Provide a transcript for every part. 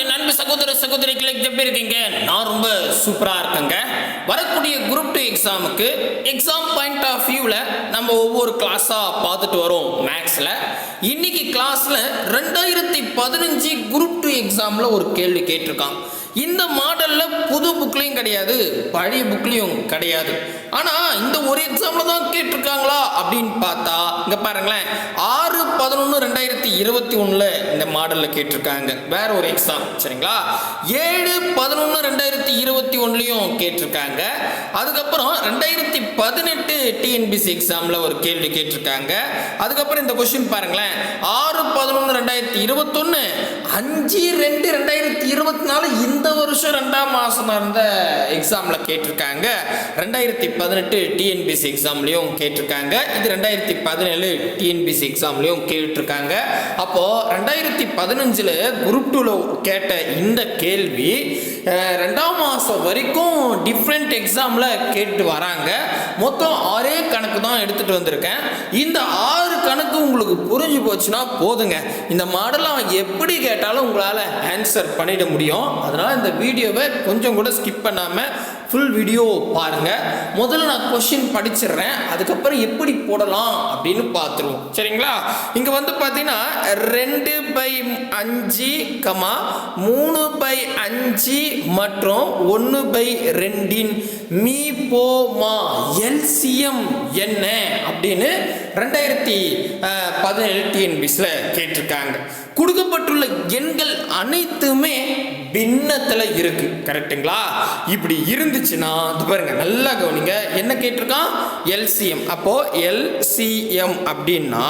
என் அன்பு சகோதர சகோதரிகளை எப்படி இருக்கீங்க? நான் ரொம்ப சூப்பராக இருக்கேங்க. வரக்கூடிய குரூப் டூ எக்ஸாமுக்கு எக்ஸாம் பாயிண்ட் ஆஃப் வியூவில் நம்ம ஒவ்வொரு கிளாஸாக பார்த்துட்டு வரோம் மேக்ஸில் இன்னைக்கு கிளாஸில் ரெண்டாயிரத்தி பதினஞ்சு குரூப் டூ எக்ஸாமில் ஒரு கேள்வி கேட்டிருக்கான். இந்த மாடலில் புது புக்லேயும் கிடையாது பழைய புக்லேயும் கிடையாது. ஆனால் இந்த ஒரு எக்ஸாமில் தான் கேட்டிருக்காங்களா அப்படின்னு பார்த்தா இங்கே பாருங்களேன் ஆறு பதினொன்று ரெண்டாயிரத்தி இருபத்தி ஒன்றில் இந்த மாடலில் கேட்டிருக்காங்க. வேற ஒரு எக்ஸாம் சரிங்களா? ஏழு பதினொன்று ரெண்டாயிரத்தி இருபத்தி ஒன்றுலையும் கேட்டிருக்காங்க. அதுக்கப்புறம் ரெண்டாயிரத்தி பதினெட்டு டிஎன்பிசி எக்ஸாமில் ஒரு கேள்வி கேட்டிருக்காங்க. அதுக்கப்புறம் இந்த கொஸ்டின் பாருங்களேன் ஆறு பதினொன்று ரெண்டாயிரத்தி இருபத்தொன்று அஞ்சு ரெண்டு ரெண்டாயிரத்தி இருபத்தி நாலு இந்த வருஷம் ரெண்டாம் மாதம் நடந்த எக்ஸாமில் கேட்டிருக்காங்க. ரெண்டாயிரத்தி பதினெட்டு டிஎன்பிசி எக்ஸாம்லேயும் கேட்டிருக்காங்க. இது ரெண்டாயிரத்தி பதினேழு டிஎன்பிசி எக்ஸாம்லேயும் கேட்டிருக்காங்க. அப்போது ரெண்டாயிரத்தி பதினஞ்சில் குரூப் டூவில் கேட்ட இந்த கேள்வி ரெண்டாம் மாதம் வரைக்கும் டிஃப்ரெண்ட் எக்ஸாமில் கேட்டு வராங்க. மொத்தம் ஆறே கணக்கு தான் எடுத்துகிட்டு வந்திருக்கேன். இந்த ஆறு கணக்கு உங்களுக்கு புரிஞ்சு போச்சுன்னா போதுங்க. இந்த மாடலை அவன் எப்படி கேட்டாலும் உங்களால் ஆன்சர் பண்ணிட முடியும். அதனால் இந்த வீடியோவை கொஞ்சம் கூட ஸ்கிப் பண்ணாமல் ஃபுல் வீடியோ பாருங்கள் முதல்ல நான் கொஷின் படிச்சிடுறேன். அதுக்கப்புறம் எப்படி போடலாம் அப்படின்னு பார்த்துருவோம். சரிங்களா? இங்கே வந்து பார்த்தீங்கன்னா ரெண்டு பை அஞ்சு கமா மூணு பை அஞ்சு மற்றும் ஒன்று பை ரெண்டின் மீ போமா எல்சிஎம் என்ன அப்படின்னு ரெண்டாயிரத்தி பதினேழு டிஎன்பிஸில் கேட்டிருக்காங்க. கொடுக்கப்பட்டுள்ள எண்கள் அனைத்துமே பின்னத்தில் இருக்குது கரெக்ட்டுங்களா? இப்படி இருந்து இருந்துச்சுன்னா பாருங்க நல்லா கவனிங்க. என்ன கேட்டிருக்கான்? எல்சிஎம் அப்போ எல்சிஎம் அப்படின்னா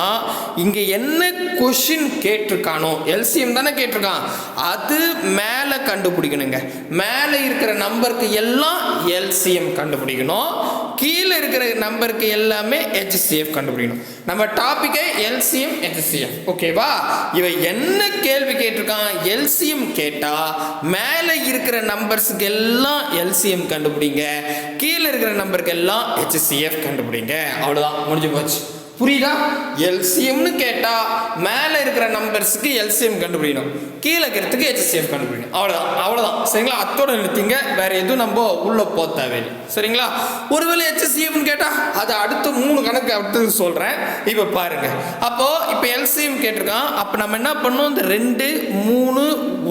இங்க என்ன கொஷின் கேட்டிருக்கானோ எல்சிஎம் தானே கேட்டிருக்கான். அது மேலே கண்டுபிடிக்கணுங்க. மேலே இருக்கிற நம்பருக்கு எல்லாம் எல்சிஎம் கண்டுபிடிக்கணும். கீழே இருக்கிற நம்பருக்கு எல்லாமே ஹெச்சிஎஃப் கண்டுபிடிக்கணும். நம்ம டாபிக்கே எல்சிஎம் ஹெச்சிஎஃப் ஓகேவா இவை என்ன கேள்வி கேட்டிருக்கான்? எல்சிஎம் கேட்டால் மேலே இருக்கிற நம்பர்ஸுக்கு எல்லாம் எல்சிஎம் கண்டுபிடிங்க. கீழே இருக்கிற நம்பருக்கு எல்லாம் ஹெச்சிஎஃப் கண்டுபிடிங்க. அவ்வளோதான் முடிஞ்சு போச்சு. புரியுதா? எல்சிஎம்னு கேட்டால் மேலே இருக்கிற நம்பர்ஸுக்கு எல்சிஎம் கண்டுபிடிக்கணும். கீழே இருக்கிறதுக்கு ஹெச்சிஎம் கண்டுபிடிக்கணும். அவ்வளோதான் அவ்வளோதான் சரிங்களா? அத்தோட நிறுத்திங்க. வேறு எதுவும் நம்ம உள்ளே போக தேவையில்லை. சரிங்களா? ஒருவேளை ஹெச்சிஎம்னு கேட்டால் அது அடுத்த மூணு கணக்கு அடுத்தது சொல்கிறேன் இப்போ பாருங்கள் அப்போது இப்போ எல்சிஎம் கேட்டிருக்கான். அப்போ நம்ம என்ன பண்ணோம்? இந்த ரெண்டு மூணு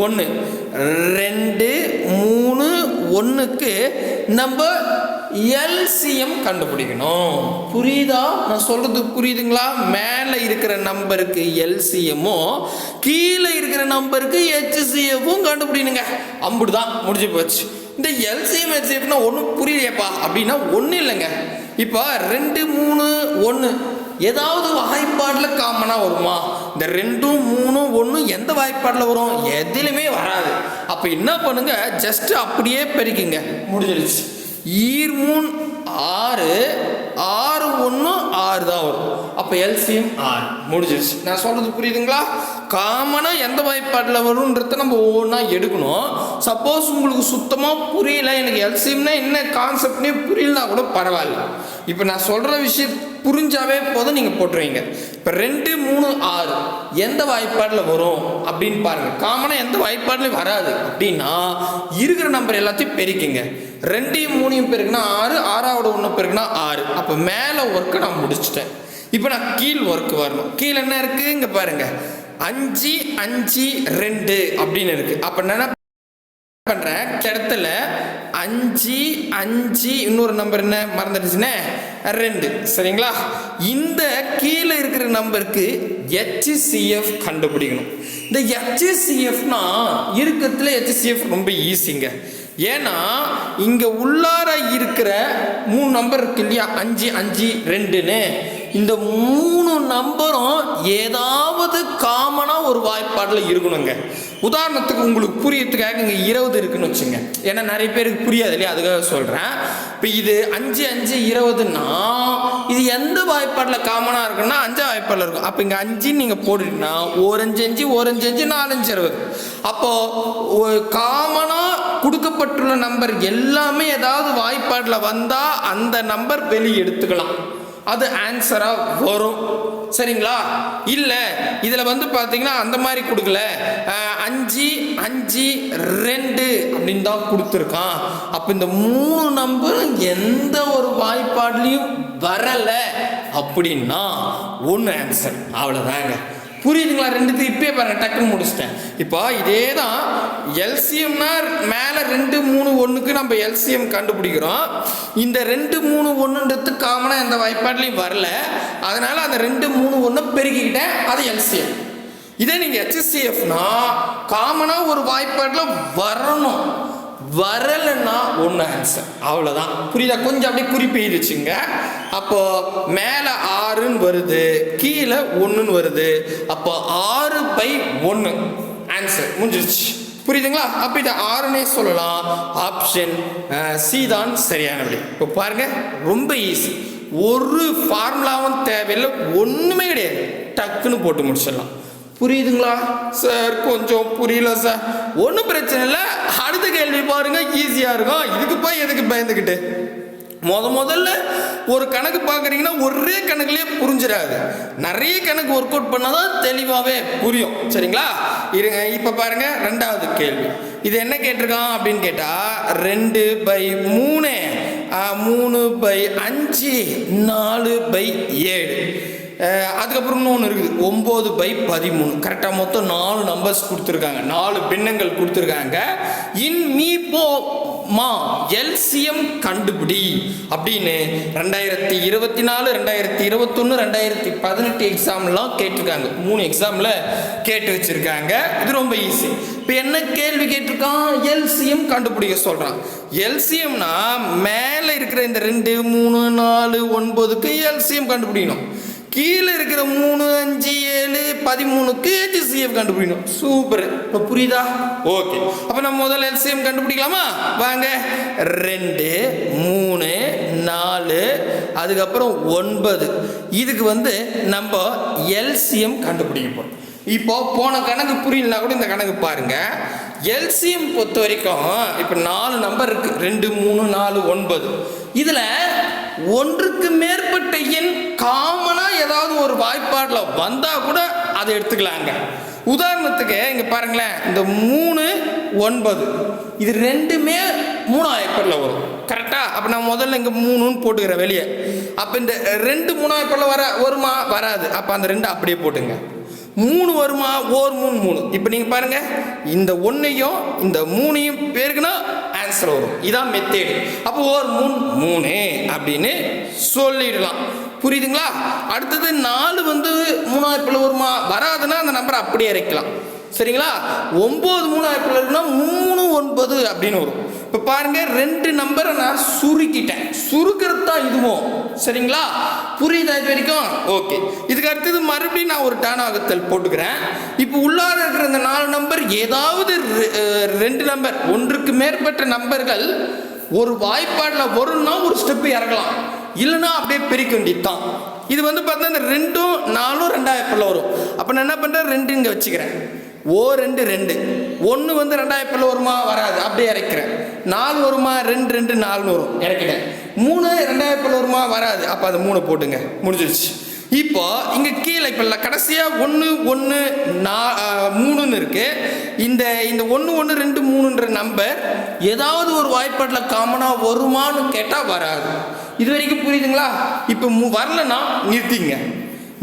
ஒன்று ரெண்டு மூணு ஒன்றுக்கு நம்ம எல்சிஎம் கண்டுபிடிக்கணும். புரியுதா? நான் சொல்றது புரியுதுங்களா? மேலே இருக்கிற நம்பருக்கு எல்சிஎம்மும் கீழே இருக்கிற நம்பருக்கு ஹெச்சிஎஃப்பும் கண்டுபிடிக்கணுங்க. அம்புடுதான் முடிஞ்சு போச்சு. இந்த எல்சிஎம் ஹெச்சிஎஃப்னா ஒன்றும் புரியலையப்பா. அப்படின்னா ஒன்றும் இல்லைங்க. இப்போ ரெண்டு மூணு ஒன்று ஏதாவது வாய்ப்பாடில் காமனாக வருமா? இந்த ரெண்டும் மூணும் ஒன்றும் எந்த வாய்ப்பாடில் வரும்? எதுலையுமே வராது. அப்போ என்ன பண்ணுங்க? ஜஸ்ட் அப்படியே பெருக்கிங்க. முடிஞ்சிருச்சு. ஈர் மூணு ஆறு ஆறு ஒன்று ஆறு தான் வரும். அப்போ எல்சிஎம் ஆறு. முடிஞ்சிருச்சு. நான் சொல்கிறது புரியுதுங்களா? காமனாக எந்த வாய்ப்பாட்டில் வரும்ன்றத நம்ம ஒவ்வொன்றா எடுக்கணும். சப்போஸ் உங்களுக்கு சுத்தமாக புரியல எனக்கு எல்சிஎம்னா என்ன கான்செப்ட்னே புரியலனா கூட பரவாயில்ல. இப்போ நான் சொல்கிற விஷயம் புரிஞ்சாவே போதும் நீங்கள் போட்டுருவீங்க. இப்போ ரெண்டு மூணு ஆறு எந்த வாய்ப்பாடில் வரும் அப்படின்னு பாருங்கள் காமனாக எந்த வாய்ப்பாடுலையும் வராது. அப்படின்னா இருக்கிற நம்பர் எல்லாத்தையும் பெருக்கிங்க. ரெண்டையும் மூணையும் பெருக்குனா ஆறு ஆறாவோட ஒன்று பெருக்குனா ஆறு. அப்போ மேலே ஒர்க்கை நான் முடிச்சிட்டேன். இப்போ நான் கீழ் ஒர்க் வரணும். கீழே என்ன இருக்குது இங்கே பாருங்கள் அஞ்சு அஞ்சு ரெண்டு அப்படின்னு இருக்குது அப்போ என்ன பண்ணுறேன் இடத்துல அஞ்சு அஞ்சு இன்னொரு நம்பர் என்ன? மறந்துடுச்சுன்னே ரெண்டு சரிங்களா? இந்த கீழே இருக்கிற நம்பருக்கு ஹெச்சிஎஃப் கண்டுபிடிக்கணும். இந்த ஹெச்சிசிஎஃப்னா இருக்கிறதுல ஹெச்சிஎஃப் ரொம்ப ஈஸிங்க ஏன்னா இங்கே உள்ளார இருக்கிற மூணு நம்பர் இருக்கு இல்லையா? அஞ்சு அஞ்சு ரெண்டுன்னு. இந்த மூணு நம்பரும் ஏதாவது காமனாக ஒரு வாய்ப்பாடில் இருக்கணுங்க. உதாரணத்துக்கு உங்களுக்கு புரியறதுக்காக இங்கே இருபது இருக்குன்னு வச்சுங்க. ஏன்னா நிறைய பேருக்கு புரியாது இல்லையா? அதுக்காக சொல்கிறேன் இப்போ இது அஞ்சு அஞ்சு இருபதுன்னா இது எந்த வாய்ப்பாடில் காமனாக இருக்குன்னா அஞ்சு வாய்ப்பாடில் இருக்கும். அப்போ இங்கே அஞ்சுன்னு நீங்கள் போட்டுட்டீங்கன்னா ஒரு அஞ்சு அஞ்சு ஒரு அஞ்சு அஞ்சு நாலஞ்சு இருபது அப்போது காமனாக கொடுக்கப்பட்டுள்ள நம்பர் எல்லாமே ஏதாவது வாய்ப்பாடில் வந்தால் அந்த நம்பர் வெளியே எடுத்துக்கலாம். அது ஆன்சராக வரும். சரிங்களா? இல்லை இதில் வந்து பார்த்தீங்கன்னா அந்த மாதிரி கொடுக்கல. அஞ்சு அஞ்சு ரெண்டு அப்படின்னு தான் கொடுத்துருக்கான். அப்போ இந்த மூணு நம்பரும் எந்த ஒரு வாய்ப்பாடுலையும் வரலை அப்படின்னா ஒன்று ஆன்சர் அவ்வளோதாங்க புரியுதுங்களா? ரெண்டுத்தையும் இப்பயே பாருங்க டக்குன்னு முடிச்சிட்டேன். இப்போ இதே தான் எல்சிஎம்னா மேலே ரெண்டு மூணு ஒன்றுக்கு நம்ம எல்சிஎம் கண்டுபிடிக்கிறோம். இந்த ரெண்டு மூணு ஒன்றுன்றது காமனாக எந்த வாய்ப்பாட்லையும் வரல. அதனால அந்த ரெண்டு மூணு ஒன்று பெருக்கிக்கிட்டேன் அது எல்சிஎம். இதே நீங்கள் ஹெச்சிஎஃப்னா காமனாக ஒரு வாய்ப்பாட்டில் வரணும். வரலைன்னா ஒன்று ஆன்சர் அவ்வளோதான் புரியுதா? கொஞ்சம் அப்படியே குறிப்பு எழுதிச்சுங்க. அப்போ மேலே ஆறுன்னு வருது கீழே ஒன்றுன்னு வருது. அப்போ ஆறு பை ஒன்று ஆன்சர் முடிஞ்சிருச்சு. புரியுதுங்களா? அப்போ இதை ஆறுனே சொல்லலாம். ஆப்ஷன் சி தான் சரியானபடி. இப்போ பாருங்கள் ரொம்ப ஈஸி ஒரு ஃபார்முலாவும் தேவையில்லை ஒன்றுமே கிடையாது. டக்குன்னு போட்டு முடிச்சிடலாம். புரியுதுங்களா? சார் கொஞ்சம் புரியல சார். ஒன்றும் பிரச்சனை இல்லை. அடுத்த கேள்வி பாருங்க ஈஸியாக இருக்கும். இதுக்கு போய் எதுக்கு பயந்துக்கிட்டு முத முதல்ல ஒரு கணக்கு பார்க்குறீங்கன்னா ஒரே கணக்குலேயே புரிஞ்சிடாது. நிறைய கணக்கு ஒர்க் அவுட் பண்ணால் தான் தெளிவாகவே புரியும். சரிங்களா? இருங்க இப்போ பாருங்கள் ரெண்டாவது கேள்வி. இது என்ன கேட்டிருக்கான் அப்படின்னு கேட்டால் ரெண்டு பை மூணு. மூணு பை அஞ்சு நாலு பை ஏழு. அதுக்கப்புறம் இன்னொன்று இருக்குது. ஒம்பது பை பதிமூணு. கரெக்டாக மொத்தம் நாலு நம்பர்ஸ் கொடுத்துருக்காங்க. நாலு பின்னங்கள் கொடுத்துருக்காங்க. இன் மீ போ மா எல்சிஎம் கண்டுபிடி. அப்படின்னு ரெண்டாயிரத்தி இருபத்தி நாலு ரெண்டாயிரத்தி இருபத்தொன்று ரெண்டாயிரத்தி பதினெட்டு எக்ஸாம்லாம் கேட்டிருக்காங்க. மூணு எக்ஸாமில் கேட்டு வச்சுருக்காங்க. இது ரொம்ப ஈஸி இப்போ என்ன கேள்வி கேட்டிருக்கான்? எல்சிஎம் கண்டுபிடிக்க சொல்கிறான் எல்சிஎம்னா மேலே இருக்கிற இந்த ரெண்டு மூணு நாலு ஒன்பதுக்கு எல்சிஎம் கண்டுபிடிக்கணும். கீழே இருக்கிற மூணு அஞ்சு ஏழு பதிமூணுக்கு ஹெச்சிஎஃப் கண்டுபிடிக்கணும். சூப்பர் இப்போ புரியுதா? ஓகே. அப்போ நம்ம முதல்ல எல்சிஎம் கண்டுபிடிக்கலாமா? வாங்க. ரெண்டு மூணு நாலு அதுக்கப்புறம் ஒன்பது. இதுக்கு வந்து நம்ம எல்சிஎம் கண்டுபிடிக்க போகிறோம் இப்போ போன கணக்கு புரியலனா கூட இந்த கணக்கு பாருங்க. எல்சிஎம் பொறுத்த வரைக்கும் இப்போ நாலு நம்பர் இருக்கு. ரெண்டு மூணு நாலு ஒன்பது. இதில் ஒன்றுக்கு மேற்பட்ட எண் காமனாக ஏதாவது ஒரு வாய்ப்பாடில் வந்தால் கூட அதை எடுத்துக்கலாங்க. உதாரணத்துக்கு இங்கே பாருங்களேன் இந்த மூணு ஒன்பது இது ரெண்டுமே மூணு ஏக்கரில் வரும். கரெக்டாக அப்போ நான் முதல்ல இங்கே மூணுன்னு போட்டுக்கிறேன் வெளியே. அப்போ இந்த ரெண்டு மூணு ஏக்கரில் வர வருமா? வராது. அப்போ அந்த ரெண்டு அப்படியே போட்டுங்க. மூணு வருமா? ஓர் மூணு மூணு. இப்போ நீங்கள் பாருங்க இந்த ஒன்றையும் இந்த மூணையும் பேருக்குன்னா ஆன்சர் வரும் இதான் மெத்தேடு அப்போ ஒரு மூணு மூணு அப்படின்னு சொல்லிடலாம். புரியுதுங்களா? அடுத்தது நாலு வந்து மூணாயிரப்பில் வருமா? வராதுன்னா அந்த நம்பரை அப்படியே இறக்கலாம். சரிங்களா? ஒம்பது மூணாயிரப்பில் இருக்குன்னா மூணு ஒன்பது அப்படின்னு வரும். இப்போ பாருங்க ரெண்டு நம்பரை நான் சுருக்கிட்டேன். சுருக்கிறது தான் இதுவும் சரிங்களா? புரியுதா இது வரைக்கும்? ஓகே. இதுக்கு அடுத்தது மறுபடியும் நான் ஒரு டானாகத்தல் போட்டுக்கிறேன். இப்போ உள்ளார இருக்கிற இந்த நாலு நம்பர் ஏதாவது ரெ- ரெண்டு நம்பர் ஒன்றுக்கு மேற்பட்ட நம்பர்கள் ஒரு வாய்ப்பாடில் வரும்னா ஒரு ஸ்டெப்பு இறக்கலாம். இல்லைன்னா அப்படியே பிரிக்க வேண்டியது இது வந்து பார்த்தா இந்த ரெண்டும் நாலும் ரெண்டாயிரப்பில் வரும். அப்போ நான் என்ன பண்ணுறேன் ரெண்டு இங்கே வச்சுக்கிறேன். ஓ ரெண்டு ரெண்டு. ஒன்று வந்து ரெண்டாயிரத்தில் வருமா? வராது. அப்படியே இறக்கிறேன். நாலு வருமா? ரெண்டு ரெண்டு நாலுன்னு வரும். இறக்கிட்டேன். மூணு ரெண்டாயிரத்தில் வருமா? வராது. அப்போ அது மூணு போட்டுங்க. முடிஞ்சிருச்சு. இப்போ இங்கே கீழே இப்போ கடைசியாக ஒன்று ஒன்று நா மூணுன்னு இருக்கு. இந்த இந்த ஒன்று ஒன்று ரெண்டு மூணுன்ற நம்பர் ஏதாவது ஒரு வாய்ப்பாட்டில் காமனாக வருமான்னு கேட்டால் வராது. இது வரைக்கும் புரியுதுங்களா? இப்போ மு வரலன்னா நிறுத்திங்க.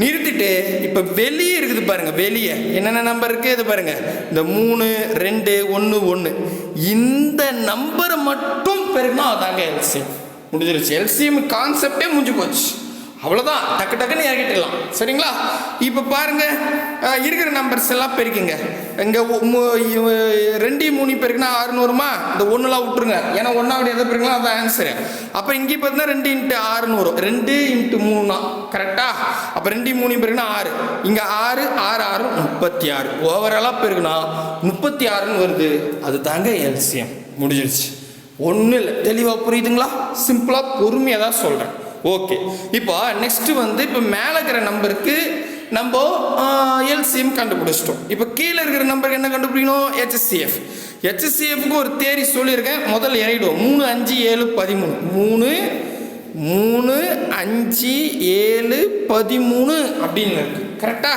நிறுத்திட்டு இப்போ வெளியே இருக்குது பாருங்கள் வெளியே. என்னென்ன நம்பர் இருக்குது இது பாருங்கள் இந்த மூணு ரெண்டு ஒன்று ஒன்று இந்த நம்பரை மட்டும் பெருக்கினா அதாங்க எல்சிஎம் முடிஞ்சிருச்சு. எல்சிஎம் கான்செப்டே முடிஞ்சு போச்சு. அவ்வளோதான் டக்கு டக்குன்னு இறக்கிட்டுலாம். சரிங்களா? இப்போ பாருங்க இருக்கிற நம்பர்ஸ் எல்லாம் பெருக்குங்க. இங்கே ரெண்டு மூணு பெருக்குனா ஆறுநூறுமா இந்த ஒன்றுலாம் விட்டுருங்க. ஏன்னா ஒன்றாவது எதை பெருக்கலாம் அதான் ஆன்சரு அப்போ இங்கே பார்த்தீங்கன்னா ரெண்டு இன்ட்டு ஆறுநூறு ரெண்டு இன்ட்டு மூணா. கரெக்டா அப்போ ரெண்டு மூணு பெருக்குனா ஆறு. இங்கே ஆறு ஆறு ஆறு முப்பத்தி ஆறு ஓவராலாக பெருக்குனா முப்பத்தி ஆறுன்னு வருது அது தாங்க எல்சியம் முடிஞ்சிருச்சு. ஒன்றும் இல்லை. தெளிவாக புரியுதுங்களா? சிம்பிளாக பொறுமையாக தான் சொல்கிறேன் ஓகே இப்போ நெக்ஸ்ட்டு வந்து இப்போ மேலே இருக்கிற நம்பருக்கு நம்ம எல்சிஎம் கண்டுபிடிச்சிட்டோம். இப்போ கீழே இருக்கிற நம்பருக்கு என்ன கண்டுபிடிக்கணும்? ஹெச்சிஎஃப் ஹெச்சிஎஃப்க்கு ஒரு தேரி சொல்லியிருக்கேன். முதல்ல இறங்கிடுவோம் மூணு அஞ்சு ஏழு பதிமூணு. மூணு மூணு அஞ்சு ஏழு பதிமூணு அப்படின்னு இருக்குது கரெக்டா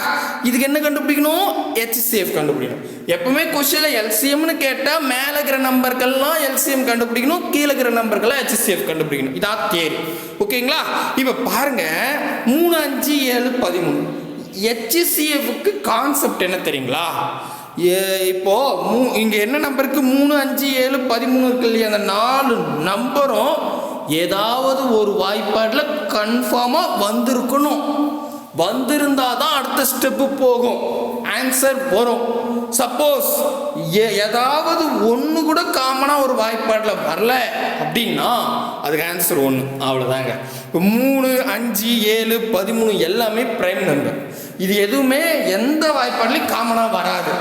இதுக்கு என்ன கண்டுபிடிக்கணும்? ஹெச்சிஎஃப் கண்டுபிடிக்கணும். எப்பவுமே கொஸ்டினில் எல்சிஎம்னு கேட்டால் மேலே இருக்கிற நம்பர்கள்லாம் எல்சிஎம் கண்டுபிடிக்கணும் கீழே இருக்கிற நம்பர்கள்லாம் ஹெச்சிஎஃப் கண்டுபிடிக்கணும். இதான் தேரி ஓகேங்களா? இப்போ பாருங்க. மூணு அஞ்சு ஏழு பதிமூணு. ஹெச்சிசிஎஃப்க்கு கான்செப்ட் என்ன தெரியுங்களா? ஏ- இப்போ மூ இங்கே என்ன நம்பருக்கு மூணு அஞ்சு ஏழு பதிமூணு இருக்கு இல்லையா? அந்த நாலு நம்பரும் ஏதாவது ஒரு வாய்ப்பாடில் கன்ஃபார்மாக வந்திருக்கணும். வந்திருந்தா தான் அடுத்த ஸ்டெப்பு போகும். ஆன்சர் வரும். சப்போஸ் ஏதாவது ஒன்று கூட காமனாக ஒரு வாய்ப்பாடில் வரல அப்படின்னா அதுக்கு ஆன்சர் ஒன்று அவ்வளோதாங்க இப்போ மூணு அஞ்சு ஏழு பதிமூணு எல்லாமே பிரைம் நம்பர் இது எதுவுமே எந்த வாய்ப்பாடுலையும் காமனாக வராது.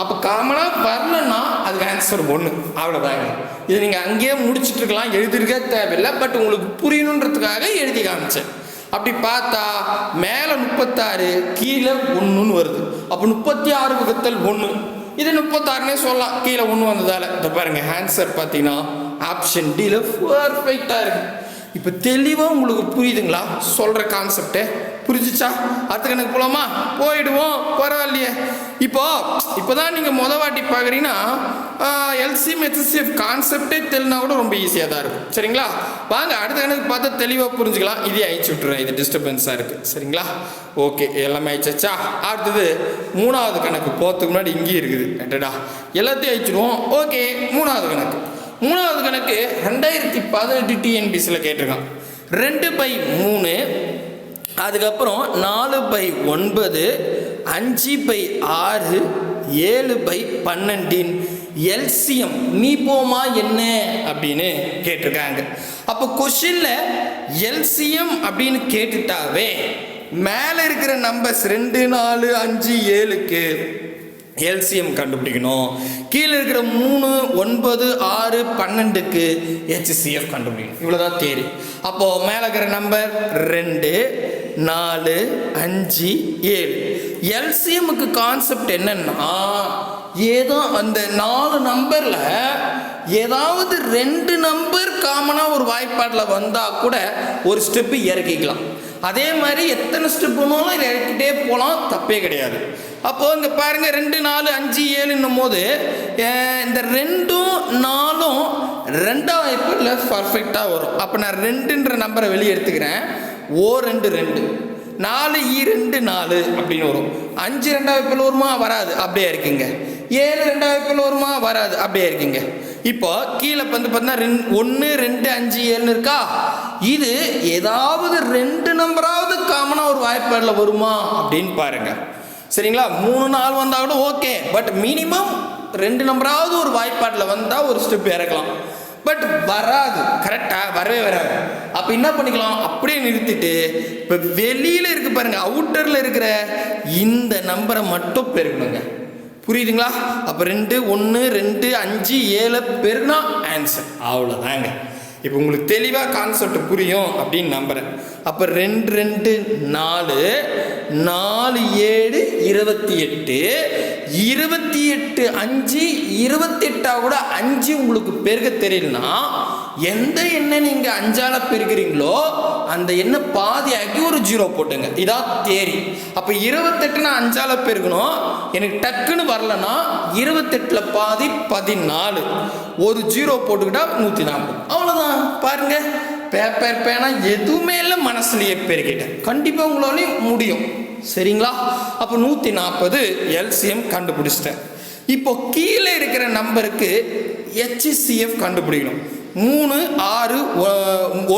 அப்போ காமனாக வரலன்னா அதுக்கு ஆன்சர் ஒன்று அவ்வளோதாங்க இது நீங்கள் அங்கேயே முடிச்சிட்டு இருக்கலாம். எழுதிருக்க தேவையில்லை. பட் உங்களுக்கு புரியணுன்றதுக்காக எழுதி காமிச்சேன். அப்படி பார்த்தா மேலே முப்பத்தாறு கீழே ஒன்றுன்னு வருது. அப்போ முப்பத்தி ஆறு வகுத்தல் ஒன்று இது முப்பத்தாறுனே சொல்லலாம். கீழே ஒன்று வந்ததால். இந்த பாருங்க ஆன்சர் பார்த்தீங்கன்னா ஆப்ஷன் டியில் பர்ஃபெக்டாக இருக்குது இப்போ தெளிவாக உங்களுக்கு புரியுதுங்களா? சொல்கிற கான்செப்டே புரிஞ்சிச்சா? அடுத்த கணக்கு போலாமா? போயிடுவோம். பரவாயில்லையே. இப்போ இப்போ தான் நீங்கள் மொதல் வாட்டி பார்க்குறீங்கன்னா எல்சிஎம் எச்எஸ்எஃப் கான்செப்டே தெரியனா கூட ரொம்ப ஈஸியாக தான் இருக்கும். சரிங்களா? வாங்க அடுத்த கணக்கு பார்த்தா தெளிவாக புரிஞ்சுக்கலாம். இதே அழிச்சு விட்டுறேன். இது டிஸ்டர்பன்ஸாக இருக்குது சரிங்களா? ஓகே எல்லாமே அழிச்சாச்சா? அடுத்தது மூணாவது கணக்கு. போகிறதுக்கு முன்னாடி இங்கேயும் இருக்குது. அடடா எல்லாத்தையும் அழிச்சிடுவோம். ஓகே மூணாவது கணக்கு. மூணாவது கணக்கு ரெண்டாயிரத்தி பதினெட்டு டிஎன்பிசியில் கேட்டிருக்கான். ரெண்டு பை மூணு அதுக்கப்புறம் நாலு பை ஒன்பது அஞ்சு பை ஆறு ஏழு பை பன்னெண்டின் எல்சியம் நீ போமா என்ன? அப்படின்னு கேட்டிருக்காங்க. அப்போ கொஷினில் எல்சியம் அப்படின்னு கேட்டுட்டாவே மேலே இருக்கிற நம்பர்ஸ் ரெண்டு நாலு அஞ்சு ஏழுக்கு எல்சிஎம் கண்டுபிடிக்கணும். கீழே இருக்கிற மூணு ஒன்பது ஆறு பன்னெண்டுக்கு ஹெச்சிசிஎஃப் கண்டுபிடிக்கணும். இவ்வளோதான் தேரி அப்போது மேலே இருக்கிற நம்பர் ரெண்டு நாலு அஞ்சு ஏழு. எல்சிஎம்முக்கு கான்செப்ட் என்னன்னா ஏதோ அந்த நாலு நம்பரில் ஏதாவது ரெண்டு நம்பர் காமனாக ஒரு வாய்ப்பாட்டில் வந்தால் கூட ஒரு ஸ்டெப்பு இறக்கிக்கலாம். அதே மாதிரி எத்தனை ஸ்டெப் வேணாலும் இறக்கிட்டே போகலாம் தப்பே கிடையாது. அப்போது இங்கே பாருங்கள் ரெண்டு நாலு அஞ்சு ஏழுன்னும் போது இந்த ரெண்டும் நாலும் ரெண்டாம் வாய்ப்பில் பர்ஃபெக்டாக வரும். அப்போ நான் ரெண்டுன்ற நம்பரை வெளியே எடுத்துக்கிறேன். ஓ ரெண்டு ரெண்டு. நாலு ஈ ரெண்டு நாலு அப்படின்னு வரும். அஞ்சு ரெண்டாம் வாய்ப்பில் வருமா? வராது. அப்படியே இருக்குங்க ஏழு ரெண்டாயிரத்துக்குள்ள வருமா? வராது. அப்படியே இருக்குங்க. இப்போ கீழே வந்து பார்த்தீங்கன்னா ரெண்டு ஒன்று ரெண்டு அஞ்சு ஏழுன்னு இருக்கா? இது ஏதாவது ரெண்டு நம்பராவது காமனாக ஒரு வாய்ப்பாடில் வருமா? அப்படின்னு பாருங்க. சரிங்களா? மூணு நாள் வந்தால் கூட ஓகே பட் மினிமம் ரெண்டு நம்பராவது ஒரு வாய்ப்பாட்டில் வந்தால் ஒரு ஸ்டெப் இறக்கலாம். பட் வராது. கரெக்டாக வரவே வராது. அப்போ என்ன பண்ணிக்கலாம்? அப்படியே நிறுத்திட்டு இப்போ வெளியில் இருக்கு பாருங்கள் அவுட்டரில் இருக்கிற இந்த நம்பரை மட்டும் பெருக்கணுங்க. புரியுதுங்களா? அப்போ ரெண்டு ஒன்று ரெண்டு அஞ்சு ஏழு பெருனா ஆன்சர் அவ்வளோதாங்க இப்போ உங்களுக்கு தெளிவாக கான்செப்ட் புரியும் அப்படின்னு நம்புகிறேன் அப்போ ரெண்டு ரெண்டு நாலு நாலு ஏழு இருபத்தி எட்டு இருபத்தி எட்டு அஞ்சு இருபத்தெட்டாக கூட அஞ்சு உங்களுக்கு பெருக தெரியலனா எந்த எண்ணை நீங்கள் அஞ்சால பெருக்கிறீங்களோ அந்த எண்ணை பாதியாக்கி ஒரு ஜீரோ போட்டுங்க. இதான் தேரி. அப்போ இருபத்தெட்டுனா அஞ்சால பெருக்கணும் எனக்கு டக்குன்னு வரலனா இருபத்தெட்டில் பாதி பதினாலு. ஒரு ஜீரோ போட்டுக்கிட்டா நூற்றி நாற்பது அவ்வளோதான் பாருங்கள் பேப்பர் பேனா எதுவுமே இல்லை மனசுலயே பெருகிட்டேன். கண்டிப்பாக உங்களாலையும் முடியும். சரிங்களா? அப்போ நூற்றி நாற்பது எல்சிஎம் கண்டுபிடிச்சிட்டேன். இப்போ கீழே இருக்கிற நம்பருக்கு ஹெச்சிசிஎஃப் கண்டுபிடிக்கணும். மூணு ஆறு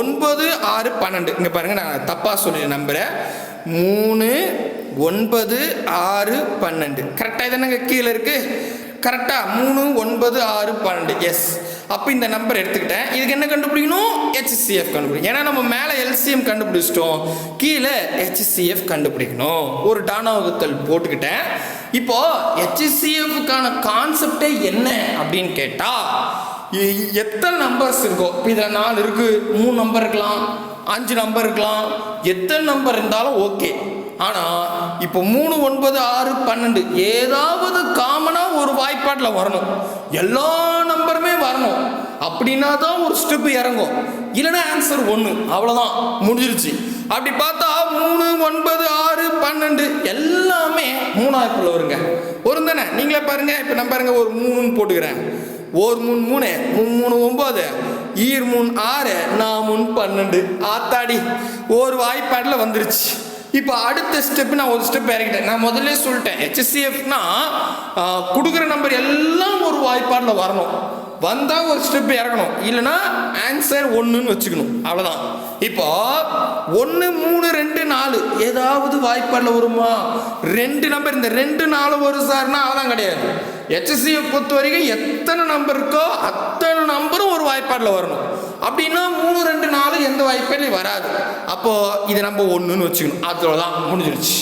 ஒன்பது ஆறு பன்னெண்டு. இங்கே பாருங்க நான் தப்பாக சொல்லிய நம்பரை. மூணு ஒன்பது ஆறு பன்னெண்டு. கரெக்டாக தானேங்க கீழே இருக்கு? கரெக்டாக மூணு ஒன்பது ஆறு பன்னெண்டு. எஸ் அப்போ இந்த நம்பர் எடுத்துக்கிட்டேன். இதுக்கு என்ன கண்டுபிடிக்கணும்? ஹெச்சிசிஎஃப் கண்டுபிடிக்கணும். ஏன்னா நம்ம மேலே எல்சிஎம் கண்டுபிடிச்சிட்டோம். கீழே ஹெச்சிசிஎஃப் கண்டுபிடிக்கணும். ஒரு டானா போட்டுக்கிட்டேன். இப்போ ஹெச்சிசிஎஃப்க்கான கான்செப்டே என்ன அப்படின்னு கேட்டால் எத்தனை நம்பர்ஸ் இருக்கோ? இப்போ இதில் நாலு இருக்குது மூணு நம்பர் இருக்கலாம். அஞ்சு நம்பர் இருக்கலாம். எத்தனை நம்பர் இருந்தாலும் ஓகே ஆனால் இப்போ மூணு ஒன்பது ஆறு பன்னெண்டு ஏதாவது காமனாக ஒரு வாய்ப்பாட்டில் வரணும். எல்லா நம்பருமே வரணும். அப்படின்னா தான் ஒரு ஸ்டெப் இறங்கும். இல்லைன்னா ஆன்சர் ஒன்று அவ்வளோதான் முடிஞ்சிருச்சு. அப்படி பார்த்தா மூணு ஒன்பது ஆறு பன்னெண்டு எல்லாமே மூணாயிரத்தில் வருங்க. வரும் தானே? நீங்களே பாருங்க. இப்போ நான் பாருங்க ஒரு மூணுன்னு போட்டுக்கிறேன். ஒரு மூணு மூணு மூணு மூணு ஒம்பது ஈர் மூணு ஆறு நான் மூணு பன்னெண்டு. ஆத்தாடி. ஒரு வாய்ப்பாடில் வந்துருச்சு. இப்போ அடுத்த ஸ்டெப் நான் ஒரு ஸ்டெப் இறக்கிட்டேன் நான் முதல்ல சொல்லிட்டேன் ஹெச்சிஎஃப்னா கொடுக்குற நம்பர் எல்லாம் ஒரு வாய்ப்பாடில் வரணும். வந்தால் ஒரு ஸ்டெப் இறக்கணும் இல்லைன்னா ஆன்சர் ஒன்றுன்னு வச்சுக்கணும். அவ்வளோதான் இப்போ ஒன்று மூணு ரெண்டு நாலு ஏதாவது வாய்ப்பாடில் வருமா? ரெண்டு நம்பர் இந்த ரெண்டு நாலு வரும் சார்னா அதெல்லாம் கிடையாது. ஹெச்எஸ்சியை பொறுத்த வரைக்கும் எத்தனை நம்பர் இருக்கோ அத்தனை நம்பரும் ஒரு வாய்ப்பாடில் வரணும். அப்படின்னா மூணு ரெண்டு நாலு எந்த வாய்ப்பாடிலையும் வராது. அப்போது இதை நம்ம ஒன்றுன்னு வச்சுக்கணும். அதோட தான் முடிஞ்சிருச்சு.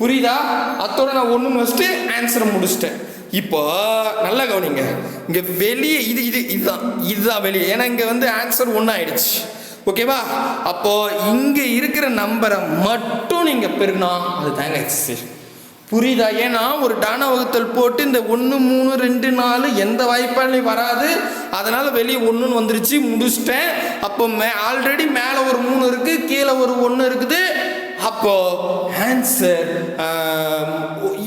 புரியுதா? அத்தோட நான் ஒன்றுன்னு வச்சுட்டு ஆன்சரை முடிச்சிட்டேன். இப்போ நல்லா கவனிங்க. இங்கே வெளியே இது இது இதுதான். இதுதான் வெளியே. ஏன்னா இங்கே வந்து ஆன்சர் ஒன்று ஆயிடுச்சு ஓகேவா? அப்போ இங்கே இருக்கிற நம்பரை மட்டும் நீங்கள் பெருனா அது தாங்க எக்ஸசைஸ் புரியுதா? ஏன்னா ஒரு டான வகுத்தல் போட்டு இந்த ஒன்று மூணு ரெண்டு நாலு எந்த வாய்ப்பாலையும் வராது. அதனால் வெளியே ஒன்றுன்னு வந்துருச்சு முடிச்சிட்டேன். அப்போ மே ஆல்ரெடி மேலே ஒரு மூணு இருக்குது கீழே ஒரு ஒன்று இருக்குது. அப்போ ஆன்சர்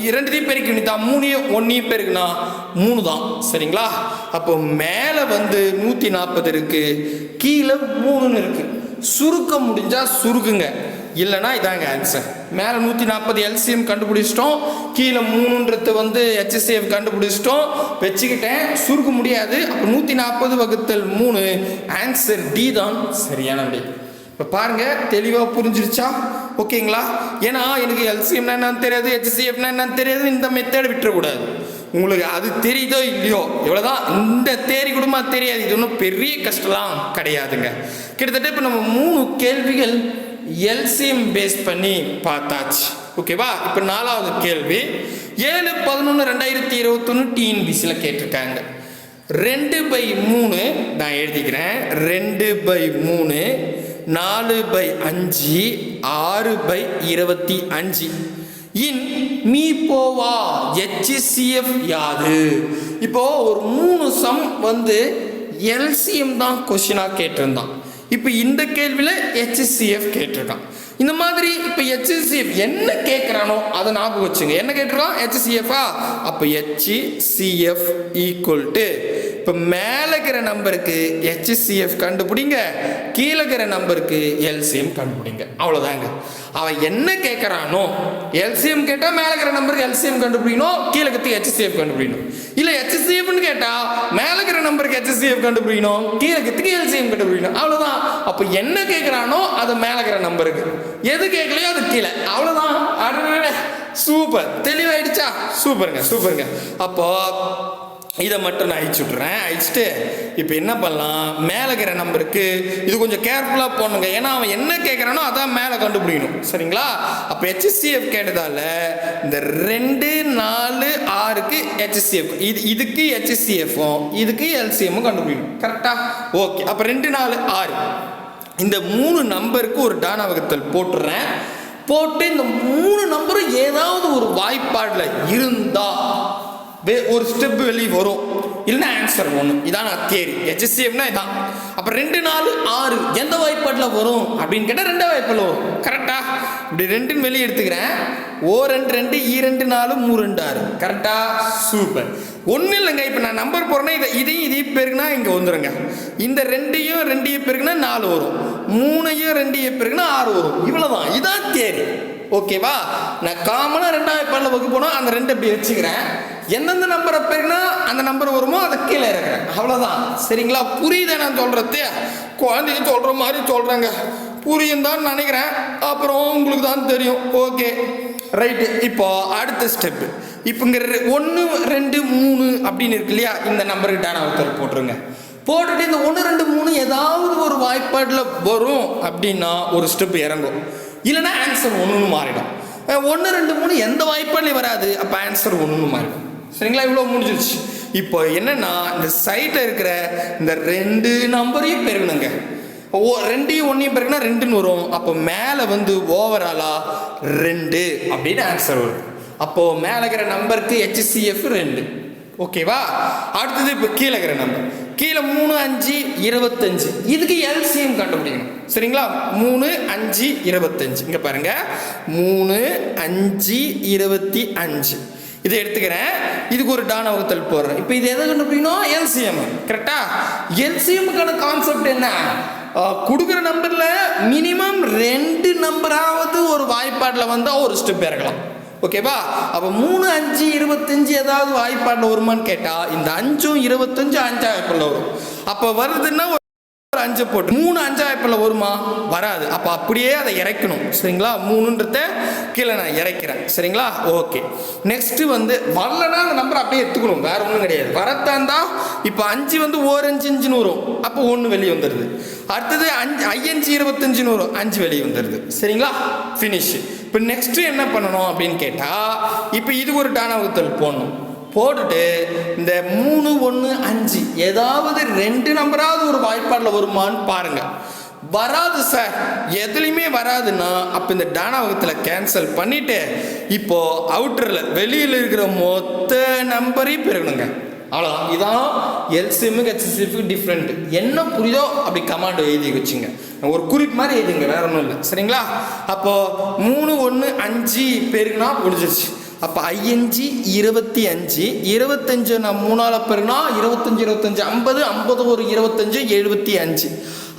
இரண்டுத்தையும் பெருக்கி தான் மூணையும் ஒன்றையும் பெருக்குனா மூணு தான் சரிங்களா? அப்போ மேலே வந்து நூற்றி நாற்பது இருக்குது கீழே மூணுன்னு இருக்குது சுருக்க முடிஞ்சால் சுருக்குங்க. இல்லைன்னா இதாங்க ஆன்சர் மேலே நூற்றி நாற்பது எல்சிஎம் கண்டுபிடிச்சிட்டோம். கீழே மூணுன்றது வந்து ஹெச்எஸ்சிஎஃப் கண்டுபிடிச்சிட்டோம். வச்சுக்கிட்டேன். சுருக்க முடியாது. அப்போ நூற்றி நாற்பது வகுத்தல் மூணு. ஆன்சர் டி தான். சரியான விடை. இப்போ பாருங்கள் தெளிவாக புரிஞ்சிருச்சா? ஓகேங்களா? ஏன்னா எனக்கு எல்சிஎம்னா என்னன்னு தெரியாது ஹெச்சிஎஃப்னா என்னன்னு தெரியாது. இந்த மெத்தேட் விட்டுறக்கூடாது. உங்களுக்கு அது தெரியுதோ இல்லையோ? எவ்வளோதான் இந்த தேரி கூடமா தெரியாது. இது ஒன்றும் பெரிய கஷ்டம்லாம் கிடையாதுங்க. கிட்டத்தட்ட இப்போ நம்ம மூணு கேள்விகள் எல்சிஎம் பேஸ் பண்ணி பார்த்தாச்சு. ஓகேவா இப்போ நாலாவது கேள்வி. ஏழு பதினொன்று ரெண்டாயிரத்தி இருபத்தொன்று டிஎன்பிசியில் கேட்டிருக்காங்க. ரெண்டு பை மூணு நான் எழுதிக்கிறேன். ரெண்டு பை மூணு நாலு பை அஞ்சு ஆறு பை இருபத்தி அஞ்சு. இன் மீ போவா ஹெச்சிசிஎஃப் யாது? இப்போ ஒரு மூணு சம் வந்து எல்சிஎம் தான் கொஷினாக கேட்டிருந்தான். இப்போ இந்த கேள்வியில் ஹெச்சிசிஎஃப் கேட்டிருக்கான். இந்த மாதிரி இப்போ ஹெச்சிசிஎஃப் என்ன கேட்குறானோ அதை ஞாபகம் வச்சுங்க. என்ன கேட்டிருக்கான்? ஹெச்சிசிஎஃபா அப்போ ஹெச்சிசிஎஃப் ஈக்குவல் டு இப்போ மேலே இருக்கிற நம்பருக்கு ஹெச்சிசிஎஃப் கண்டுபிடிங்க கீழே இருக்கிற நம்பருக்கு எல்சிஎம் கண்டுபிடிங்க. அவ்வளோதாங்க அவன் என்ன கேட்குறானோ எல்சிஎம் கேட்டால் மேலே இருக்கிற நம்பருக்கு எல்சிஎம் கண்டுபிடிக்கணும் கீழே இருக்கிறது ஹெச்சிசிஎஃப் கண்டுபிடிக்கணும். இல்லை ஹெச்சிசிஎஃப்னு கேட்டால் மேலே இருக்கிற நம்பருக்கு ஹெச்சிசிஎஃப் கண்டுபிடிக்கணும் கீழே இருக்கிறதுக்கு எல்சிஎம் கண்டுபிடிக்கணும். அவ்வளோதான் அப்போ என்ன கேட்குறானோ அது மேலே இருக்கிற நம்பருக்கு. எது கேட்கலையோ அது கீழே. அவ்வளோதான் சூப்பர். தெளிவாயிடுச்சா? சூப்பருங்க சூப்பருங்க. அப்போ இதை மட்டும் நான் அழிச்சு விட்றேன் அழிச்சிட்டு இப்போ என்ன பண்ணலாம்? மேலே இருக்கிற நம்பருக்கு இது கொஞ்சம் கேர்ஃபுல்லாக போடணுங்க ஏன்னா அவன் என்ன கேட்குறானோ அதான் மேலே கண்டுபிடிக்கணும். சரிங்களா? அப்போ ஹெச்சிஎஃப் கேட்டதால இந்த ரெண்டு நாலு ஆறுக்கு ஹெச்சிஎஃப் இது இதுக்கு ஹெச்சிசிஎஃப்பும் இதுக்கு எல்சிஎம்மும் கண்டுபிடிக்கணும். கரெக்டாக ஓகே அப்போ ரெண்டு நாலு ஆறு. இந்த மூணு நம்பருக்கு ஒரு டானாவகத்தல் வகுத்தல் போட்டுறேன். போட்டு இந்த மூணு நம்பரும் ஏதாவது ஒரு வாய்ப்பாடில் இருந்தா ஒரு ஸ்டெப் வெளியே வரும். இல்லைன்னா ஆன்சர் ஒன்று இதான் நான் தேரி ஹெச்எஸ்சிஎம்னா இதான். அப்போ ரெண்டு நாலு ஆறு எந்த வாய்ப்பாட்டில் வரும்? அப்படின்னு கேட்டால் ரெண்டே வாய்ப்பாடில் வரும். கரெக்டா இப்படி ரெண்டுன்னு வெளியே எடுத்துக்கிறேன். ஓ ரெண்டு ரெண்டு ஈ ரெண்டு நாலு மூ ரெண்டு ஆறு. கரெக்டா சூப்பர் ஒன்றும் இல்லைங்க. இப்போ நான் நம்பர் போகிறேன்னா இதை இதையும் இதையும் பெருக்குனா இங்கே வந்துடுங்க இந்த ரெண்டையும் ரெண்டையும் பேருக்குன்னா நாலு வரும். மூணையும் ரெண்டையும் பேருக்குன்னா ஆறு வரும். இவ்வளோதான் இதான் தேரி ஓகேவா நான் காமனாக ரெண்டாவது பாலில் வகுப்பு போனால் அந்த ரெண்டு அப்படி வச்சுக்கிறேன். எந்தெந்த நம்பரை பெருக்குனா அந்த நம்பர் வருமோ அதை கீழே இருக்கிறேன் அவ்வளோதான் சரிங்களா? புரியுதா நான் சொல்கிறது குழந்தைக்கு சொல்கிற மாதிரி சொல்கிறேங்க புரியும் தான் நினைக்கிறேன். அப்புறம் உங்களுக்கு தான் தெரியும். ஓகே. ரைட்டு இப்போ அடுத்த ஸ்டெப்பு இப்போ இங்கே ஒன்று ரெண்டு மூணு அப்படின்னு இருக்கு இல்லையா? இந்த நம்பருக்கு நான் ஒருத்தர் போட்டுருங்க. போட்டுட்டு இந்த ஒன்று ரெண்டு மூணு ஏதாவது ஒரு வாய்ப்பாட்டில் வரும் அப்படின்னா ஒரு ஸ்டெப் இறங்கும். இல்லைன்னா ஆன்சர் ஒன்றுன்னு மாறிடும். ஒன்று ரெண்டு மூணு எந்த வாய்ப்பாட்லையும் வராது. அப்போ ஆன்சர் ஒன்றுன்னு மாறிடும். சரிங்களா? இவ்வளோ முடிஞ்சிருச்சு. இப்போ என்னன்னா இந்த சைட்டில் இருக்கிற இந்த ரெண்டு நம்பரையும் பெருகணுங்க ஓ ரெண்டையும் ஒன்றையும் பிறகுனா ரெண்டுன்னு வரும். அப்போ மேலே வந்து ஓவராலாக ரெண்டு அப்படின்னு ஆன்சர் வரும். அப்போது மேலே இருக்கிற நம்பருக்கு ஹெச்சிசிஎஃப் ரெண்டு. ஓகேவா? அடுத்தது இப்போ கீழே இருக்கிற நம்பர் கீழே மூணு அஞ்சு இருபத்தஞ்சு. இதுக்கு எல்சிஎம் கண்டுபிடிக்கணும். சரிங்களா? மூணு அஞ்சு இருபத்தஞ்சு. இங்கே பாருங்க. மூணு அஞ்சு இருபத்தி அஞ்சு. இதை எடுத்துக்கிறேன். இதுக்கு ஒரு டான வகுத்தல் போடுறேன். இப்போ இது எதை கண்டுபிடிக்கணும்? எல்சிஎம் கரெக்டா எல்சிஎம்க்கான கான்செப்ட் என்ன? கொடுக்குற நம்பரில் மினிமம் ரெண்டு நம்பராவது ஒரு வாய்ப்பாட்டில் வந்தால் ஒரு ஸ்டெப் இறக்கலாம். ஓகேவா அப்போ மூணு அஞ்சு இருபத்தஞ்சு ஏதாவது வாய்ப்பாட்டில் வருமான்னு கேட்டால் இந்த அஞ்சும் இருபத்தஞ்சு அஞ்சாயிரப்பில் வரும். அப்போ வருதுன்னா ஒரு அஞ்சு போட்டு மூணு அஞ்சாயிரப்பில் வருமா? வராது. அப்போ அப்படியே அதை இறக்கணும். சரிங்களா? மூணுன்றத கீழே நான் இறக்கிறேன். சரிங்களா? ஓகே. நெக்ஸ்ட்டு வந்து வரலன்னா அந்த நம்பர் அப்படியே எடுத்துக்கணும். வேற ஒன்றும் கிடையாது. வரத்தாந்தா இப்போ அஞ்சு வந்து ஓர் அஞ்சு இஞ்சு வரும் அப்போ ஒன்று வெளியே வந்துடுது அடுத்தது அஞ்சு ஐயஞ்சு இருபத்தஞ்சுன்னு வரும் அஞ்சு வெளியே வந்துடுது சரிங்களா? ஃபினிஷ் இப்போ நெக்ஸ்ட்டு என்ன பண்ணணும் அப்படின்னு கேட்டால் இப்போ இது ஒரு டானாவுத்தல் போடணும். போட்டுட்டு இந்த மூணு ஒன்று அஞ்சு ஏதாவது ரெண்டு நம்பராவது ஒரு வாய்ப்பாடில் வருமான்னு பாருங்கள் வராது சார். எதுலையுமே வராதுன்னா அப்போ இந்த டானாவகத்தில் கேன்சல் பண்ணிவிட்டு இப்போது அவுட்டரில் வெளியில் இருக்கிற மொத்த நம்பரையும் பெருகணுங்க. அவ்வளோதான் இதான் எல்சிஎம்முக்கு ஹெச்சிஎஃப்க்கு டிஃப்ரெண்ட் என்ன புரியுதோ அப்படி கமாண்ட் எழுதி வச்சுங்க. ஒரு குறிப்பு மாதிரி எழுதிங்க வேற ஒன்றும் இல்லை. சரிங்களா? அப்போது மூணு ஒன்று அஞ்சு பெருகுனா முடிஞ்சிருச்சு. அப்போ ஐயஞ்சு இருபத்தி அஞ்சு இருபத்தஞ்சு நான் மூணால் பெருனா இருபத்தஞ்சு இருபத்தஞ்சு ஐம்பது ஐம்பது ஒரு இருபத்தஞ்சு எழுபத்தி அஞ்சு.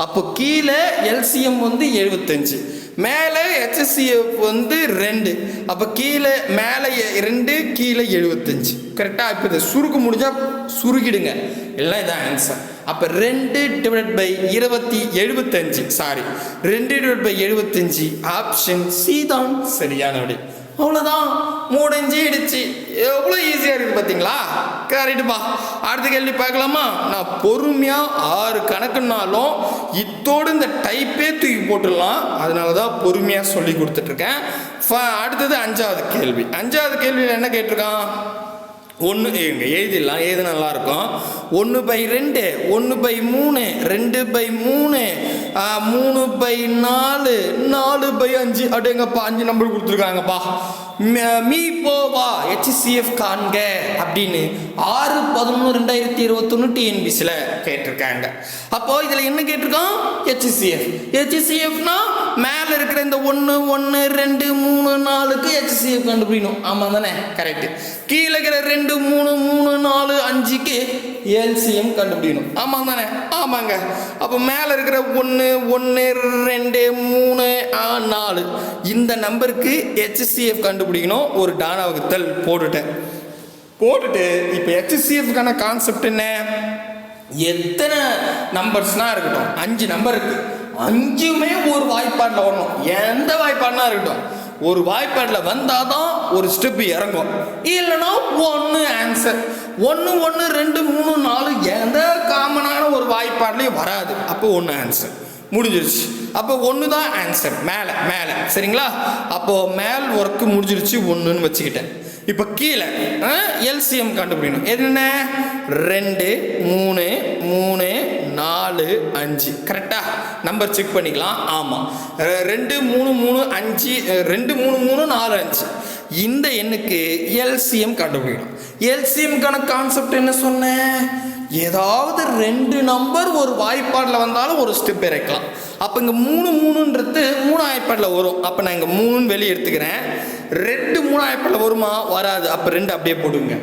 அப்போ கீழே எல்சிஎம் வந்து எழுபத்தஞ்சு மேலே ஹெச்எஸ்சிஎஃப் வந்து ரெண்டு. அப்போ கீழே மேலே ரெண்டு கீழே எழுபத்தஞ்சு. கரெக்டாக இப்போ இதை சுருக்க முடிஞ்சால் சுருக்கிடுங்க. எல்லாம் இதான் ஆன்சர் அப்போ ரெண்டு டிவைட் பை இருபத்தி எழுபத்தஞ்சு. சாரி ரெண்டு டிவைட் பை எழுபத்தஞ்சு. ஆப்ஷன் சி தான் சரியான விடை அவ்வளோதான் முடிஞ்சிடுச்சு எவ்வளோ ஈஸியாக இருக்குது பார்த்தீங்களா கரெக்டுப்பா அடுத்த கேள்வி பார்க்கலாமா? நான் பொறுமையாக ஆறு கணக்குனாலும் இத்தோடு இந்த டைப்பே தூக்கி போட்டுடலாம். அதனால தான் பொறுமையாக சொல்லி கொடுத்துட்ருக்கேன் ஃப- அடுத்தது அஞ்சாவது கேள்வி. அஞ்சாவது கேள்வியில் என்ன கேட்டிருக்கான்? ஒன்று இங்கே எழுதிடலாம் எழுது நல்லாயிருக்கும். ஒன்று பை ரெண்டு ஒன்று பை மூணு ரெண்டு பை மூணு மூணு பை நாலு நாலு பை அஞ்சு. அப்படிங்கப்பா அஞ்சு நம்பர் கொடுத்துருக்காங்கப்பா. ம- மீ போவா ஹெச்சிசிஎஃப் காண்க அப்படின்னு ஆறு பதினொன்று ரெண்டாயிரத்தி இருபத்தொன்று டிஎன்பிசியில் கேட்டிருக்காங்க. அப்போது இதில் என்ன கேட்டிருக்கோம்? ஹெச்சிசிஎஃப் ஹெச்சிசிஎஃப்னா மேலே இருக்கிற இந்த ஒன்று ஒன்று ரெண்டு மூணு நாலுக்கு ஹெச்சிஎஃப் கண்டுபிடிக்கணும். ஆமாம் தானே? கரெக்டு கீழே இருக்கிற ரெண்டு மூணு மூணு நாலு அஞ்சுக்கு எல்சிஎம் கண்டுபிடிக்கணும். ஆமாம் தானே? ஆமாங்க. அப்போ மேலே இருக்கிற ஒன்று ஒன்று ரெண்டு மூணு ஆ, நாலு. இந்த நம்பருக்கு ஹெச்சிஎஃப் கண்டுபிடிக்கணும். ஒரு டானா வகுத்தல் போட்டுட்டேன். போட்டுட்டு இப்போ ஹெச்சிசிஎஃப்கான கான்செப்ட் என்ன? எத்தனை நம்பர்ஸ்னா இருக்கட்டும். அஞ்சு நம்பர் இருக்குது அஞ்சுமே ஒரு வாய்ப்பாட்டில் வரணும். எந்த வாய்ப்பாடுனா இருக்கட்டும். ஒரு வாய்ப்பாட்டில் வந்தால் தான் ஒரு ஸ்டெப் இறங்கும். இல்லைன்னா ஒன்று ஆன்சர் ஒன்று ஒன்று ரெண்டு மூணு நாலு எந்த காமனான ஒரு வாய்ப்பாட்லேயும் வராது. அப்போ ஒன்று ஆன்சர் முடிஞ்சிருச்சு. அப்போ ஒன்று தான் ஆன்சர் மேலே மேலே. சரிங்களா? அப்போது மேல் ஒர்க்கு முடிஞ்சிருச்சு ஒன்றுன்னு வச்சுக்கிட்டேன். இப்போ கீழே எல்சிஎம் கண்டுபிடிக்கணும். என்ன ரெண்டு மூணு மூணு நாலு அஞ்சு. கரெக்டா நம்பர் செக் பண்ணிக்கலாம். ஆமாம் ரெண்டு மூணு மூணு அஞ்சு ரெண்டு மூணு மூணு நாலு அஞ்சு. இந்த எண்ணுக்கு எல்சிஎம் கண்டுபிடிக்கணும். எல்சிஎம்கான கான்செப்ட் என்ன சொன்னேன் ஏதாவது ரெண்டு நம்பர் ஒரு வாய்ப்பாடில் வந்தாலும் ஒரு ஸ்டெப் இறக்கலாம். அப்போ இங்கே மூணு மூணுன்றது மூணு வாய்ப்பாடில் வரும். அப்போ நான் இங்கே மூணுன்னு வெளியே எடுத்துக்கிறேன். ரெண்டு மூணு வாய்ப்பாடில் வருமா? வராது. அப்போ ரெண்டு அப்படியே போடுங்க.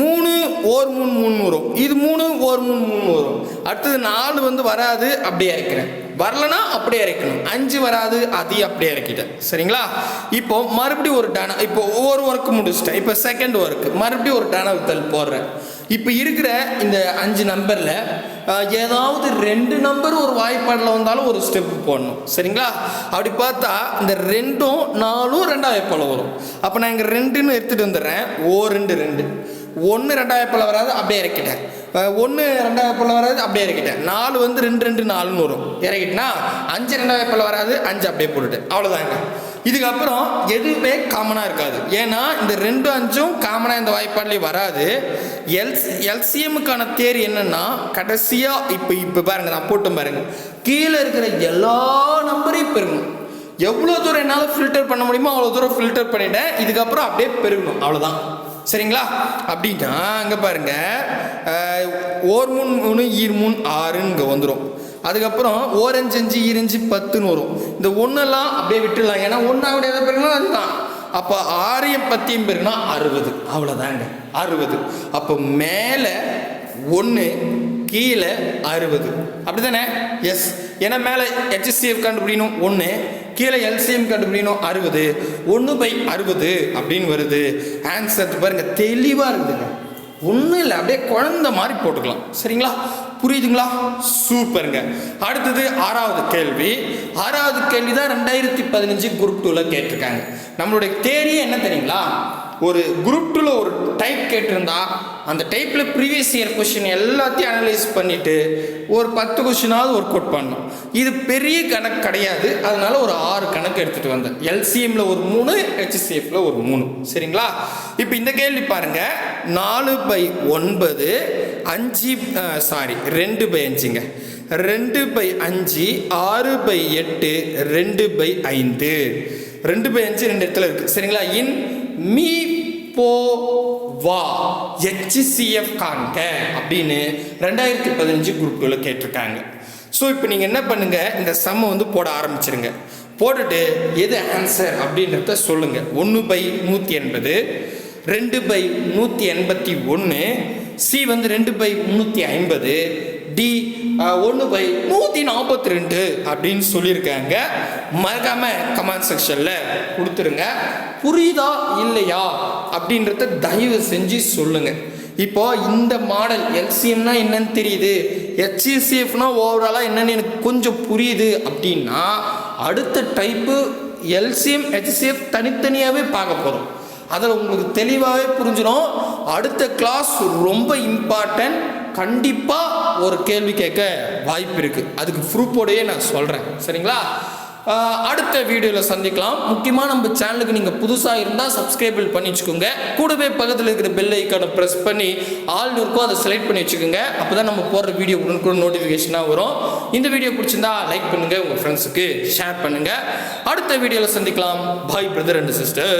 மூணு ஓர் மூணு மூணு வரும். இது மூணு ஓர் மூணு மூணு வரும். அடுத்தது நாலு வந்து வராது அப்படியே இறக்கிறேன். வரலனா அப்படியே இறக்கணும். அஞ்சு வராது அதையும் அப்படியே இறக்கிட்டேன். சரிங்களா? இப்போ மறுபடியும் ஒரு டன இப்போ ஒவ்வொரு ஒர்க்கு முடிச்சிட்டேன். இப்போ செகண்ட் ஒர்க்கு மறுபடியும் ஒரு டனவுத்தல் வித்தல் போடுறேன். இப்போ இருக்கிற இந்த அஞ்சு நம்பரில் ஏதாவது ரெண்டு நம்பர் ஒரு வாய்ப்பாடில் வந்தாலும் ஒரு ஸ்டெப் போடணும். சரிங்களா? அப்படி பார்த்தா இந்த ரெண்டும் நாலும் ரெண்டாவது போல வரும். அப்போ நான் இங்கே ரெண்டுன்னு எடுத்துகிட்டு வந்துடுறேன். ஓ ரெண்டு ரெண்டு. ஒன்று ரெண்டாயிரம் போல் வராது அப்படியே இறக்கிட்டேன். ஒன்று ரெண்டாயிரம் போல் வராது அப்படியே இறக்கிட்டேன். நாலு வந்து ரெண்டு ரெண்டு நாலுன்னு வரும். இறக்கிட்டேன்னா அஞ்சு ரெண்டாயிரம் போல் வராது அஞ்சு அப்படியே போட்டுட்டேன் அவ்வளோதாங்க இதுக்கப்புறம் எதுவுமே காமனாக இருக்காது. ஏன்னா இந்த ரெண்டு அஞ்சும் காமனாக இந்த வாய்ப்பாடுலேயும் வராது. எல்ஸ் எல்சிஎம்முக்கான தேர் என்னென்னா கடைசியாக இப்போ இப்போ பாருங்க நான் போட்டு பாருங்க. கீழே இருக்கிற எல்லா நம்பரையும் பெருங்கணும் எவ்வளோ தூரம் என்னால் ஃபில்டர் பண்ண முடியுமோ அவ்வளோ தூரம் ஃபில்டர் பண்ணிவிட்டேன் இதுக்கப்புறம் அப்படியே பெருகணும். அவ்வளோதான் சரிங்களா? அப்படின்னா அங்கே பாருங்க ஓர் மூணு மூணு ஈர் மூணு ஆறுன்னு இங்கே வந்துடும் அதுக்கப்புறம் ஓரஞ்சு அஞ்சு ஈரஞ்சு பத்துன்னு வரும். இந்த ஒன்றெல்லாம் அப்படியே விட்டுடலாம். ஏன்னா ஒன்றா அப்படி எதை பெருகணும் அதுதான். அப்போ ஆறையும் பத்தியம் பெருகுனா அறுபது. அவ்வளோதாங்க அறுபது. அப்போ மேலே ஒன்று கீழே அறுபது. அப்படி தானே எஸ் ஏன்னா மேலே ஹெச்சிசிஎஃப் கண்டுபிடிக்கணும் ஒன்று கீழே எல்சிஎம் கண்டுபிடிக்கணும் அறுபது. ஒன்று பை அறுபது அப்படின்னு வருது. ஆன்சர் பாருங்க தெளிவாக இருக்குதுங்க. ஒன்றும் இல்லை அப்படியே குழந்த மாதிரி போட்டுக்கலாம். சரிங்களா? புரியுதுங்களா? சூப்பருங்க. அடுத்தது ஆறாவது கேள்வி. ஆறாவது கேள்வி தான் ரெண்டாயிரத்தி பதினஞ்சு குரூப் டூவில் கேட்டிருக்காங்க. நம்மளுடைய தேரியே என்ன தெரியுங்களா? ஒரு குரூப் டூவில் ஒரு டைப் கேட்டிருந்தா அந்த டைப்பில் ப்ரீவியஸ் இயர் கொஷின் எல்லாத்தையும் அனலைஸ் பண்ணிவிட்டு ஒரு பத்து கொஷினாவது ஒர்க் அவுட் பண்ணணும். இது பெரிய கணக்கு கிடையாது. அதனால ஒரு ஆறு கணக்கு எடுத்துகிட்டு வந்தேன். எல்சிஎம்மில் ஒரு மூணு ஹெச்சிசிஎஃப்ல ஒரு மூணு. சரிங்களா? இப்போ இந்த கேள்வி பாருங்க. நாலு பை ஒன்பது அஞ்சு சாரி ரெண்டு பை அஞ்சுங்க. ரெண்டு பை அஞ்சு ஆறு பை எட்டு ரெண்டு பை ஐந்து. ரெண்டு பை அஞ்சு ரெண்டு இடத்துல இருக்குது சரிங்களா? இன் மீ போ வா ஹெச்சிசிஎஃப் காண்க அப்படின்னு ரெண்டாயிரத்தி பதினஞ்சு குரூப்பில் கேட்டிருக்காங்க. ஸோ இப்போ நீங்கள் என்ன பண்ணுங்கள் இந்த சம்மை வந்து போட ஆரம்பிச்சிருங்க. போட்டுட்டு எது ஆன்சர் அப்படின்றத சொல்லுங்கள் ஒன்று பை நூற்றி எண்பது ரெண்டு பை நூற்றி எண்பத்தி ஒன்று சி வந்து ரெண்டு பை முந்நூற்றி ஐம்பது டி ஒன்று பை நூற்றி நாற்பத்தி ரெண்டு அப்படின்னு சொல்லியிருக்காங்க. மறக்காம கமெண்ட் செக்ஷனில் கொடுத்துருங்க. புரியுதா இல்லையா அப்படின்றத தயவு செஞ்சு சொல்லுங்க. இப்போ இந்த மாடல் எல்சிஎம்னா என்னன்னு தெரியுது. ஹெச்சிசிஎஃப்னா ஓவராலாக என்னன்னு எனக்கு கொஞ்சம் புரியுது அப்படின்னா அடுத்த டைப்பு எல்சிஎம் ஹெச்சிசிஎஃப் தனித்தனியாகவே பார்க்க போகிறோம் அதில் உங்களுக்கு தெளிவாகவே புரிஞ்சிடும். அடுத்த கிளாஸ் ரொம்ப இம்பார்ட்டன்ட் கண்டிப்பாக ஒரு கேள்வி கேட்க வாய்ப்பு இருக்குது அதுக்கு ப்ரூஃபோடையே நான் சொல்கிறேன் சரிங்களா? அடுத்த வீடியோவில் சந்திக்கலாம். முக்கியமாக நம்ம சேனலுக்கு நீங்கள் புதுசாக இருந்தால் சப்ஸ்கிரைபிள் பண்ணி வச்சுக்கோங்க. கூடவே பக்கத்தில் இருக்கிற பெல் ஐக்கானை ப்ரெஸ் பண்ணி ஆல் இருக்கும் அதை செலக்ட் பண்ணி வச்சுக்கோங்க. அப்போ தான் நம்ம போடுற வீடியோ உடனுக்குடன் நோட்டிஃபிகேஷனாக வரும். இந்த வீடியோ பிடிச்சிருந்தா லைக் பண்ணுங்கள் உங்கள் ஃப்ரெண்ட்ஸுக்கு ஷேர் பண்ணுங்கள் அடுத்த வீடியோவில் சந்திக்கலாம். பாய் பிரதர் அண்ட் சிஸ்டர்